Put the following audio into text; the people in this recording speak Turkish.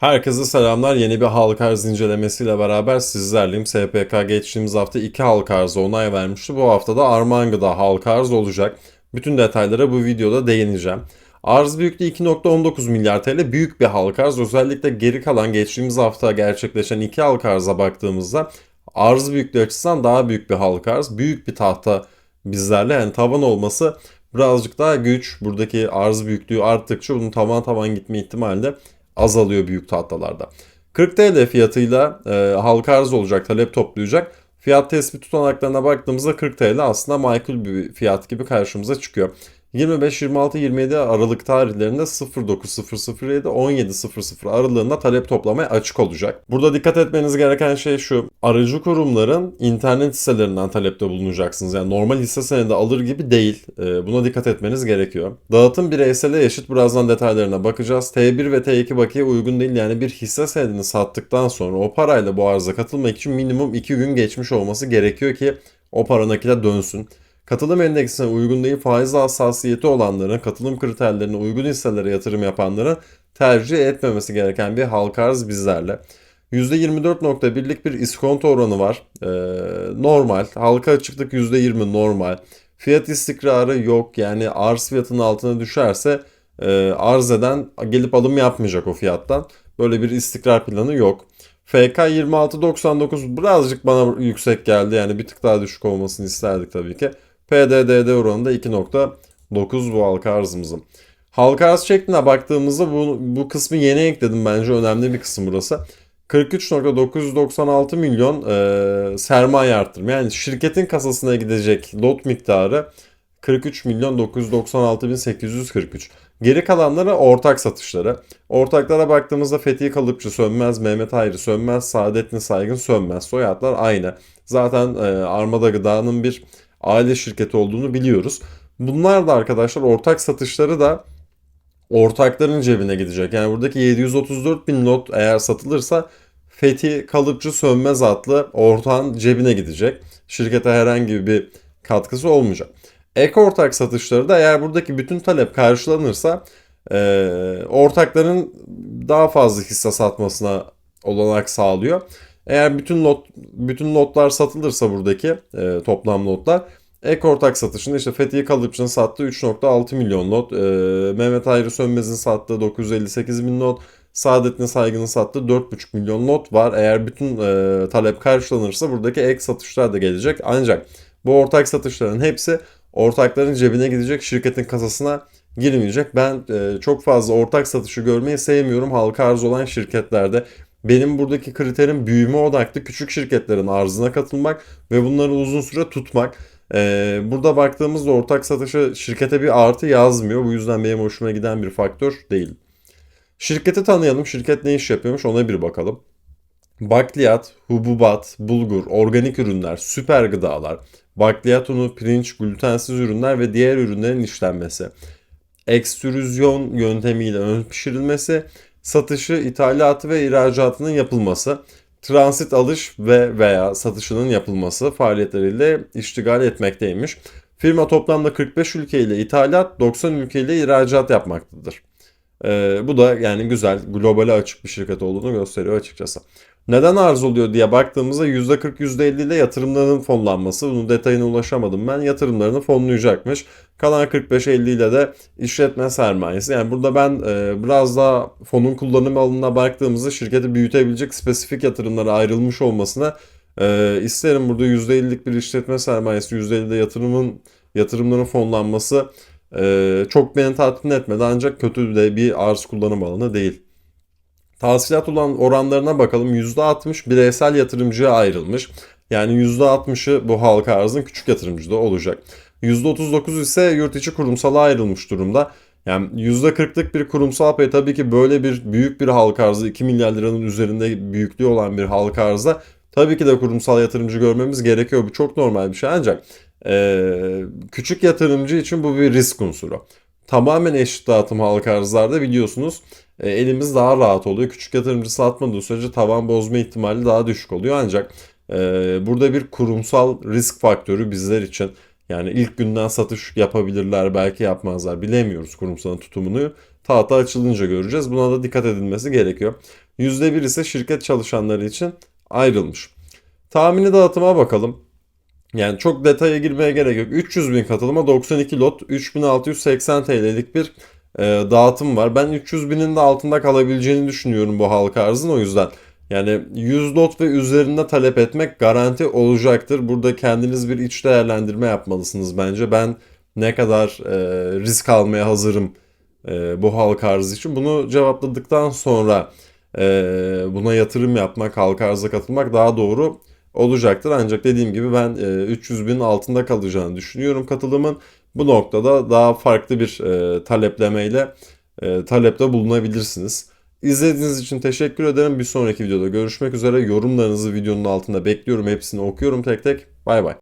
Herkese selamlar. Yeni bir halka arz incelemesiyle beraber sizlerleyim. SPK geçtiğimiz hafta iki halka arzı onay vermişti. Bu hafta da Armağan Gıda halka arz olacak. Bütün detaylara bu videoda değineceğim. Arz büyüklüğü 2.19 milyar TL büyük bir halka arz. Özellikle geri kalan geçtiğimiz hafta gerçekleşen iki halka arza baktığımızda arz büyüklüğü açısından daha büyük bir halka arz. Büyük bir tahta bizlerle yani tavan olması birazcık daha güç. Buradaki arz büyüklüğü arttıkça bunun tavan tavan gitme ihtimali de azalıyor büyük tahtalarda. 40 TL fiyatıyla e, halka arz olacak, talep toplayacak. Fiyat tespit tutanaklarına baktığımızda 40 TL aslında makul bir fiyat gibi karşımıza çıkıyor. 25, 26, 27 Aralık tarihlerinde 09.007 17.00 aralığında talep toplamaya açık olacak. Burada dikkat etmeniz gereken şey şu. Aracı kurumların internet hisselerinden talepte bulunacaksınız. Yani normal hisse senedi alır gibi değil. Ee, buna dikkat etmeniz gerekiyor. Dağıtım bireysele eşit. Birazdan detaylarına bakacağız. T1 ve T2 bakiye uygun değil. Yani bir hisse senedini sattıktan sonra o parayla bu arıza katılmak için minimum 2 gün geçmiş olması gerekiyor ki o para nakite dönsün. Katılım endeksine uygun değil faiz hassasiyeti olanların, katılım kriterlerine uygun hisselere yatırım yapanların tercih etmemesi gereken bir halka arz bizlerle. %24.1'lik bir iskonto oranı var. Ee, normal. Halka açıklık %20 normal. Fiyat istikrarı yok. Yani arz fiyatının altına düşerse e, arz eden gelip alım yapmayacak o fiyattan. Böyle bir istikrar planı yok. FK 26.99 birazcık bana yüksek geldi. Yani bir tık daha düşük olmasını isterdik tabii ki. PDDD oranı da 2.9 bu halka arzımızın. Halka arz şekline baktığımızda bu, bu kısmı yeni ekledim bence önemli bir kısım burası. 43.996 milyon e, sermaye arttırma. Yani şirketin kasasına gidecek lot miktarı 43 milyon 996 bin 843. Geri kalanları ortak satışları. Ortaklara baktığımızda Fethi Kalıpçı Sönmez, Mehmet Hayri Sönmez, Saadettin Saygın Sönmez. Soyadlar aynı. Zaten e, Armada Gıda'nın bir aile şirketi olduğunu biliyoruz. Bunlar da arkadaşlar ortak satışları da ortakların cebine gidecek. Yani buradaki 734 bin lot eğer satılırsa Fethi Kalıpçı Sönmez adlı ortağın cebine gidecek. Şirkete herhangi bir katkısı olmayacak. Ek ortak satışları da eğer buradaki bütün talep karşılanırsa e, ortakların daha fazla hisse satmasına olanak sağlıyor. Eğer bütün lot bütün lotlar satılırsa buradaki e, toplam lotlar ek ortak satışında işte Fethiye Kalıpçı'nın sattığı 3.6 milyon lot, e, Mehmet Ayrı Sönmez'in sattığı 958 bin lot, Saadettin Saygın'ın sattığı 4.5 milyon lot var. Eğer bütün e, talep karşılanırsa buradaki ek satışlar da gelecek. Ancak bu ortak satışların hepsi ortakların cebine gidecek, şirketin kasasına girmeyecek. Ben e, çok fazla ortak satışı görmeyi sevmiyorum halka arz olan şirketlerde. Benim buradaki kriterim büyüme odaklı küçük şirketlerin arzına katılmak ve bunları uzun süre tutmak. Ee, burada baktığımızda ortak satışı şirkete bir artı yazmıyor. Bu yüzden benim hoşuma giden bir faktör değil. Şirketi tanıyalım. Şirket ne iş yapıyormuş ona bir bakalım. Bakliyat, hububat, bulgur, organik ürünler, süper gıdalar, bakliyat unu, pirinç, glutensiz ürünler ve diğer ürünlerin işlenmesi. Ekstrüzyon yöntemiyle ön pişirilmesi, satışı, ithalatı ve ihracatının yapılması, transit alış ve veya satışının yapılması faaliyetleriyle iştigal etmekteymiş. Firma toplamda 45 ülkeyle ithalat, 90 ülkeyle ihracat yapmaktadır. Ee, bu da yani güzel, globale açık bir şirket olduğunu gösteriyor açıkçası. Neden arz oluyor diye baktığımızda %40 %50 ile yatırımlarının fonlanması. Bunun detayına ulaşamadım ben. Yatırımlarını fonlayacakmış. Kalan 45-50 ile de işletme sermayesi. Yani burada ben e, biraz daha fonun kullanım alanına baktığımızda şirketi büyütebilecek spesifik yatırımlara ayrılmış olmasına e, isterim. Burada %50'lik bir işletme sermayesi, %50'de yatırımın yatırımların fonlanması e, çok beni tatmin etmedi. Ancak kötü de bir arz kullanım alanı değil. Tahsilat olan oranlarına bakalım. %60 bireysel yatırımcıya ayrılmış. Yani %60'ı bu halka arzın küçük yatırımcıda olacak. %39 ise yurt içi kurumsala ayrılmış durumda. Yani %40'lık bir kurumsal pay tabii ki böyle bir büyük bir halka arzı 2 milyar liranın üzerinde büyüklüğü olan bir halka arzda tabii ki de kurumsal yatırımcı görmemiz gerekiyor. Bu çok normal bir şey ancak e, küçük yatırımcı için bu bir risk unsuru. Tamamen eşit dağıtım halka arzlarda biliyorsunuz e, elimiz daha rahat oluyor. Küçük yatırımcı satmadığı sürece tavan bozma ihtimali daha düşük oluyor ancak e, burada bir kurumsal risk faktörü bizler için yani ilk günden satış yapabilirler belki yapmazlar bilemiyoruz kurumsalın tutumunu. Tahta açılınca göreceğiz. Buna da dikkat edilmesi gerekiyor. %1 ise şirket çalışanları için ayrılmış. Tahmini dağıtıma bakalım. Yani çok detaya girmeye gerek yok. 300 bin katılıma 92 lot 3680 TL'lik bir e, dağıtım var. Ben 300 binin de altında kalabileceğini düşünüyorum bu halka arzın o yüzden. Yani 100 lot ve üzerinde talep etmek garanti olacaktır. Burada kendiniz bir iç değerlendirme yapmalısınız bence. Ben ne kadar e, risk almaya hazırım e, bu halka arz için. Bunu cevapladıktan sonra e, buna yatırım yapmak, halka arza katılmak daha doğru olacaktır. Ancak dediğim gibi ben e, 300 bin altında kalacağını düşünüyorum katılımın. Bu noktada daha farklı bir e, taleplemeyle e, talepte bulunabilirsiniz. İzlediğiniz için teşekkür ederim. Bir sonraki videoda görüşmek üzere. Yorumlarınızı videonun altında bekliyorum. Hepsini okuyorum tek tek. Bay bay.